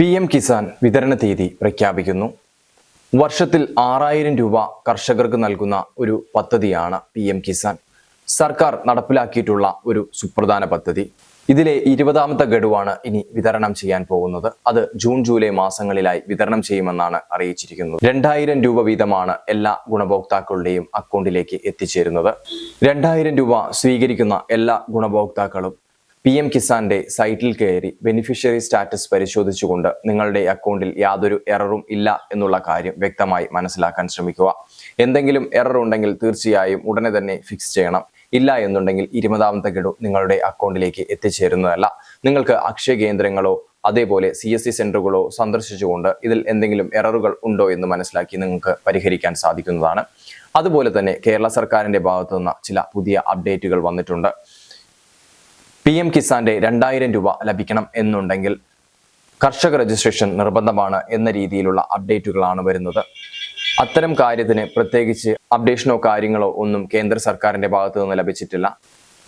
P M Kisan വിതരണ തീയതി പ്രഖ്യാപിക്കുന്നു. വർഷത്തിൽ ആറായിരം രൂപ കർഷകർക്ക് നൽകുന്ന ഒരു പദ്ധതിയാണ് പി എം കിസാൻ. സർക്കാർ നടപ്പിലാക്കിയിട്ടുള്ള ഒരു സുപ്രധാന പദ്ധതി. ഇതിലെ ഇരുപതാമത്തെ ഗഡുവാണ് ഇനി വിതരണം ചെയ്യാൻ പോകുന്നത്. അത് ജൂൺ ജൂലൈ മാസങ്ങളിലായി വിതരണം ചെയ്യുമെന്നാണ് അറിയിച്ചിരിക്കുന്നത്. രണ്ടായിരം രൂപ വീതമാണ് എല്ലാ ഗുണഭോക്താക്കളുടെയും അക്കൗണ്ടിലേക്ക് എത്തിച്ചേരുന്നത്. രണ്ടായിരം രൂപ സ്വീകരിക്കുന്ന എല്ലാ ഗുണഭോക്താക്കളും പി എം കിസാന്റെ സൈറ്റിൽ കയറി ബെനിഫിഷ്യറി സ്റ്റാറ്റസ് പരിശോധിച്ചുകൊണ്ട് നിങ്ങളുടെ അക്കൗണ്ടിൽ യാതൊരു എററും ഇല്ല എന്നുള്ള കാര്യം വ്യക്തമായി മനസ്സിലാക്കാൻ ശ്രമിക്കുക. എന്തെങ്കിലും എറർ ഉണ്ടെങ്കിൽ തീർച്ചയായും ഉടനെ തന്നെ ഫിക്സ് ചെയ്യണം. ഇല്ല എന്നുണ്ടെങ്കിൽ ഇരുപതാമത്തെ ഗഡു നിങ്ങളുടെ അക്കൗണ്ടിലേക്ക് എത്തിച്ചേരുന്നതല്ല. നിങ്ങൾക്ക് അക്ഷയ കേന്ദ്രങ്ങളോ അതേപോലെ സി എസ് സി സെന്ററുകളോ സന്ദർശിച്ചുകൊണ്ട് ഇതിൽ എന്തെങ്കിലും എററുകൾ ഉണ്ടോ എന്ന് മനസ്സിലാക്കി നിങ്ങൾക്ക് പരിഹരിക്കാൻ സാധിക്കുന്നതാണ്. അതുപോലെ തന്നെ കേരള സർക്കാരിന്റെ ഭാഗത്തു നിന്ന് ചില പുതിയ അപ്ഡേറ്റുകൾ വന്നിട്ടുണ്ട്. പി എം കിസാന്റെ രണ്ടായിരം രൂപ ലഭിക്കണം എന്നുണ്ടെങ്കിൽ കർഷക രജിസ്ട്രേഷൻ നിർബന്ധമാണ് എന്ന രീതിയിലുള്ള അപ്ഡേറ്റുകളാണ് വരുന്നത്. അത്തരം കാര്യത്തിന് പ്രത്യേകിച്ച് അപ്ഡേഷനോ കാര്യങ്ങളോ ഒന്നും കേന്ദ്ര സർക്കാരിന്റെ ഭാഗത്തു നിന്ന് ലഭിച്ചിട്ടില്ല.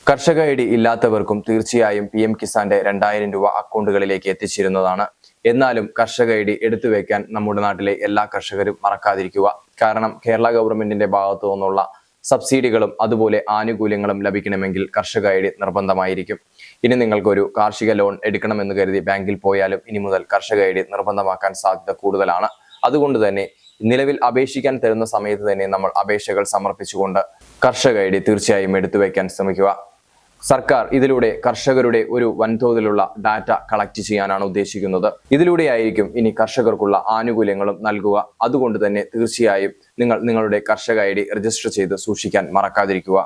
കർഷക ഐ ഡി ഇല്ലാത്തവർക്കും തീർച്ചയായും പി എം കിസാന്റെ രണ്ടായിരം രൂപ അക്കൗണ്ടുകളിലേക്ക് എത്തിച്ചിരുന്നതാണ്. എന്നാലും കർഷക ഐ ഡി എടുത്തു വെക്കാൻ നമ്മുടെ നാട്ടിലെ എല്ലാ കർഷകരും മറക്കാതിരിക്കുക. കാരണം കേരള ഗവൺമെന്റിന്റെ ഭാഗത്തു നിന്നുള്ള സബ്സിഡികളും അതുപോലെ ആനുകൂല്യങ്ങളും ലഭിക്കണമെങ്കിൽ കർഷക ഐ ഡി നിർബന്ധമായിരിക്കും. ഇനി നിങ്ങൾക്കൊരു കാർഷിക ലോൺ എടുക്കണമെന്ന് കരുതി ബാങ്കിൽ പോയാലും ഇനി മുതൽ കർഷക ഐ ഡി നിർബന്ധമാക്കാൻ സാധ്യത കൂടുതലാണ്. അതുകൊണ്ട് തന്നെ നിലവിൽ അപേക്ഷിക്കാൻ തരുന്ന സമയത്ത് തന്നെ നമ്മൾ അപേക്ഷകൾ സമർപ്പിച്ചുകൊണ്ട് കർഷക ഐ ഡി തീർച്ചയായും എടുത്തു വയ്ക്കാൻ ശ്രമിക്കുക. സർക്കാർ ഇതിലൂടെ കർഷകരുടെ ഒരു വൻതോതിലുള്ള ഡാറ്റ കളക്ട് ചെയ്യാനാണ് ഉദ്ദേശിക്കുന്നത്. ഇതിലൂടെയായിരിക്കും ഇനി കർഷകർക്കുള്ള ആനുകൂല്യങ്ങളും നൽകുക. അതുകൊണ്ട് തന്നെ തീർച്ചയായും നിങ്ങൾ നിങ്ങളുടെ കർഷക ഐ ഡി രജിസ്റ്റർ ചെയ്ത് സൂക്ഷിക്കാൻ മറക്കാതിരിക്കുക.